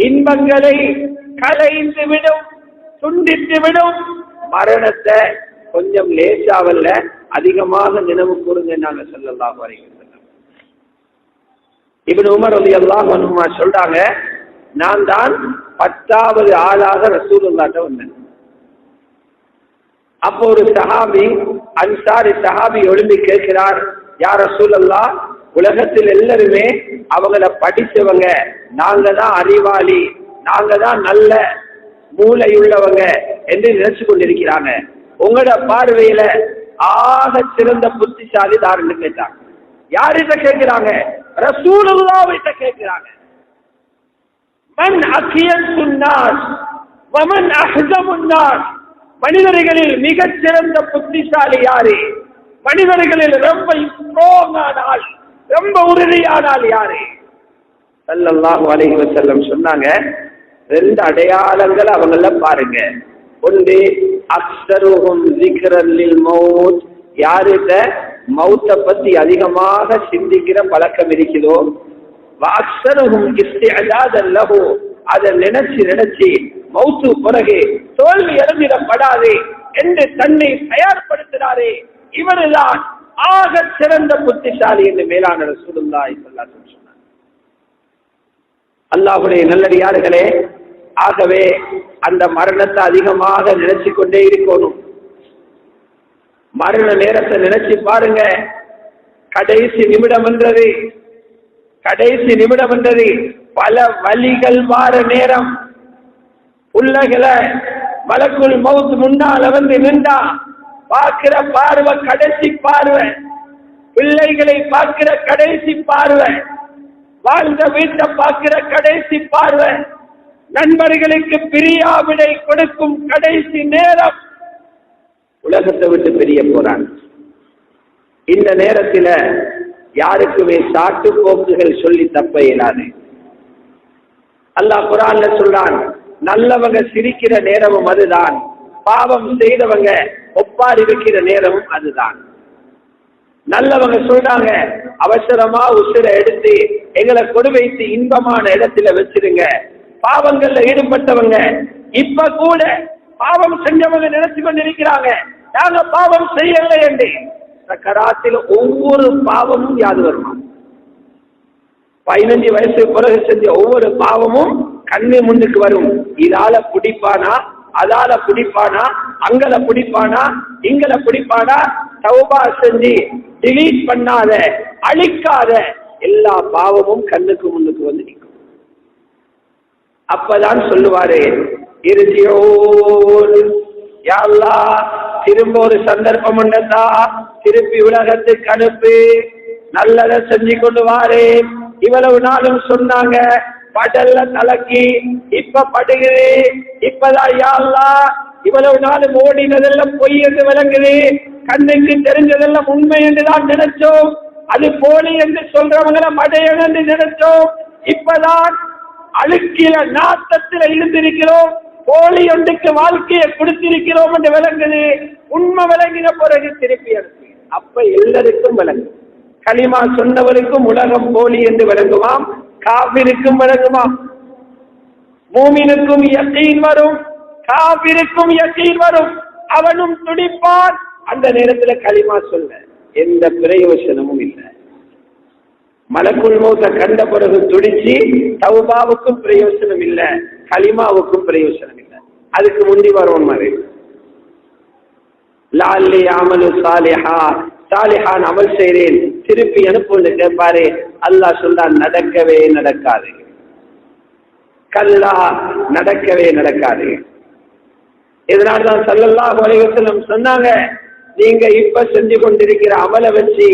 இன்பங்களை கலைந்து விடும் துண்டித்து விடும் மரணத்தை கொஞ்சம் லேசாவல்ல அதிகமாக நினைவு கூறுங்க நாங்க சொல்லலாம் வரைக்கும் இவன் உமர் அலி அல்லாஹ் சொல்றாங்க நான் தான் பத்தாவது ஆளாக ரசூலுல்லாட்ட வந்தேன். அப்போ ஒரு சஹாபி அன்சாரி சஹாபி எழுந்து கேட்கிறார் யார் ரசூலல்லா உலகத்தில் எல்லாருமே அவங்கள படிச்சவங்க. நாங்க தான் அறிவாளி. நாங்க தான் நல்ல மூளை உள்ளவங்க என்று நினைச்சு கொண்டிருக்கிறாங்க. உங்களோட பார்வையில ஆக சிறந்த புத்திசாலி தாருன்னு கேட்டாங்க. யார்கிட்ட கேட்கிறாங்க? ரசூலுல்லாவிட்ட கேட்கிறாங்க. மன் அக்கியல் சுன்னார் வமன் அஹ்தமுன்னாஸ் மனிதர்களில் மிகச் சிறந்த புத்திசாலி யாரு? மனிதர்களில் ரொம்ப ஸ்ட்ராங்கானால் ரொம்ப உறுதியானால் யாரு? ஸல்லல்லாஹு அலைஹி வஸல்லம் சொன்னாங்க ரெண்டு அடையாளங்களை அவங்கள பாருங்க. ஒன்று அக்ஸருஹும் ஜிக்ரல்லில் மௌத். யாருகிட்ட மௌத்த பத்தி அதிகமாக சிந்திக்கிற பழக்கம் இருக்குதோ வாக்சருகும் இஸ்திஅஜாதன் லஹு. அதை நினைச்சு நினைச்சு மௌத்து பிறகு தோல்வி இறந்திடப்படாது என்று தன்னை தயார்படுத்தினாரே. இவருதான் ஆக சிறந்த புத்திசாலி என்று மேலான ரசூலுல்லாஹி ஸல்லல்லாஹு சொன்னார். அல்லாஹுடைய நல்லடியார்களே ஆகவே அந்த மரணத்தை அதிகமாக நினைச்சு கொண்டே இருக்கணும். மரண நேரத்தை நினைச்சு பாருங்க. கடைசி நிமிடம் என்றது. கடைசி நிமிடம் என்றது. பல வழிகள் மாற நேரம். உள்ளகளை மலக்குள் மவுத்து முன்னால வந்து நின்றா பார்க்கிற பார்வை கடைசி பார்வை. பிள்ளைகளை பார்க்கிற கடைசி பார்வை. வாழ்ந்த வீட்டை பார்க்கிற கடைசி பார்வை. நண்பர்களுக்கு பிரியாவிடை கொடுக்கும் கடைசி நேரம். உலகத்தை விட்டு பிரிய போறாங்க. இந்த நேரத்துல யாருக்குமே சாட்டு போக்குகள் சொல்லி தப்ப இயலாது. அல்லாஹ் குரான்ல சொல்றான் நல்லவங்க சிரிக்கிற நேரமும் அதுதான். பாவம் செய்தவங்க ஒப்பார் வைக்கிற நேரமும் அதுதான். நல்லவங்க சொல்றாங்க அவசரமா உசிர எடுத்து எங்களை கொடு வைத்து இன்பமான இடத்துல வச்சிருங்க. பாவங்கள்ல ஈடுபட்டவங்க இப்ப கூட பாவம் செஞ்சவங்க நினைச்சு கொண்டிருக்கிறாங்க. நாங்க பாவம் செய்யலை என்று. சக்கராத்தில் ஒவ்வொரு பாவமும் யாது வருமா? பதினஞ்சு வயசு பிறகு செஞ்ச ஒவ்வொரு பாவமும் கண்ணு முன்னுக்கு வரும். இதால பிடிப்பானா? அதால பிடிப்பானா? அங்கல பிடிப்பானா? இங்கல பிடிப்பானா? தௌபா செஞ்சு டிலீட் பண்ணாத அழிக்காத. எல்லா பாவமும் கண்ணுக்கு முன்னுக்கு வந்து நிற்கும். அப்பதான் சொல்லுவாரு இறுதியோடு யாழ்லா திரும்ப ஒரு சந்தர்ப்பம் உண்டதா? திருப்பி உலகத்துக்கு அனுப்பு. நல்லதை செஞ்சு கொண்டு வாரு. இவ்வளவு நாளும் சொன்னாங்க. படல்ல தலக்கி இப்ப படுகுது இப்பதான் யாழ்லா இவ்வளவு நாளும் ஓடினதெல்லாம் பொய் என்று விளங்குது. கண்ணுக்கு தெரிஞ்சதெல்லாம் உண்மை என்றுதான் நினைச்சோம். அது போலி என்று சொல்றவங்கள மடையன் என்று நினைச்சோம். இப்பதான் அழுக்கில நாட்டத்தில் இருந்திருக்கிறோம் போலி ஒன்றுக்கு வாழ்க்கையை கொடுத்திருக்கிறோம் என்று விளங்குது. உண்மை விளங்கின பிறகு திருப்பி அனுப்பி. அப்ப எல்லாருக்கும் விளங்கும். களிமா சொன்னவருக்கும் உலகம் போலி என்று விளங்குமாம். காவிருக்கும் விளங்குமாம். மூமினுக்கும் இயற்கையின் வரும். காபிருக்கும் யக்கீன் வரும். அவனும் துடிப்பான். அந்த நேரத்துல களிமா சொல்ல எந்த பிரயோசனமும் இல்லை. மலக்குள் மூத்த கண்ட பிறகு துடிச்சு தௌபாவுக்கும் பிரயோசனம் இல்ல கலிமாவுக்கும் பிரயோசனம் இல்ல. அதுக்கு முந்தி வரும் மாதிரி லால்லி அமலு சாலிஹா சாலிஹான் அமல் செய்கிறேன் திருப்பி அனுப்புன்னு கேட்பாரு அல்லாஹ் சொல்றான் நடக்கவே நடக்காது. கல்லா நடக்கவே நடக்காது. இதனால்தான் சல்லல்லா அலைஹி சொன்னாங்க நீங்க இப்ப செஞ்சு கொண்டிருக்கிற அமலை வச்சு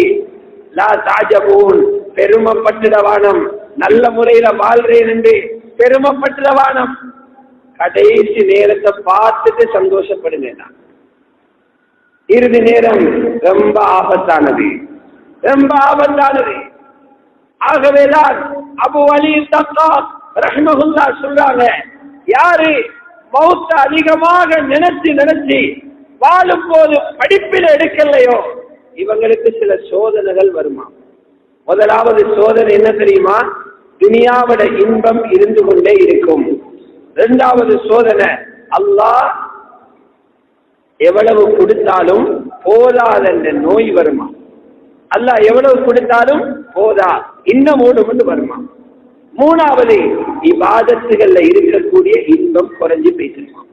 லா தாஜபூன் பெருமைப்பட்டுடவானம் நல்ல முறையில வாழ்றேன் என்று பெருமைப்பட்டுடவானம் கடைசி நேரத்தை பார்த்துட்டு சந்தோஷப்படுங்க நான். இறுதி நேரம் ரொம்ப ஆபத்தானது. ரொம்ப ஆபத்தானது. ஆகவேதான் அபு அலி தத்தா ரஹ்மகுல்லா சொல்றாங்க யாரு மௌத்த அதிகமாக நினைச்சு நினைச்சு வாழும் போது படிப்பில் எடுக்கலையோ? இவங்களுக்கு சில சோதனைகள் வருமா? முதலாவது சோதனை என்ன தெரியுமா? துனியாவோட இன்பம் இருந்து கொண்டே இருக்கும். இரண்டாவது சோதனை அல்லாஹ் எவ்வளவு கொடுத்தாலும் போதாத நோய் வருமா? அல்லாஹ் எவ்வளவு கொடுத்தாலும் போதா இன்னும் ஓடும் வருமா? மூணாவது இபாதத்துகள்ல இருக்கக்கூடிய இன்பம் குறைஞ்சு போயிட்டு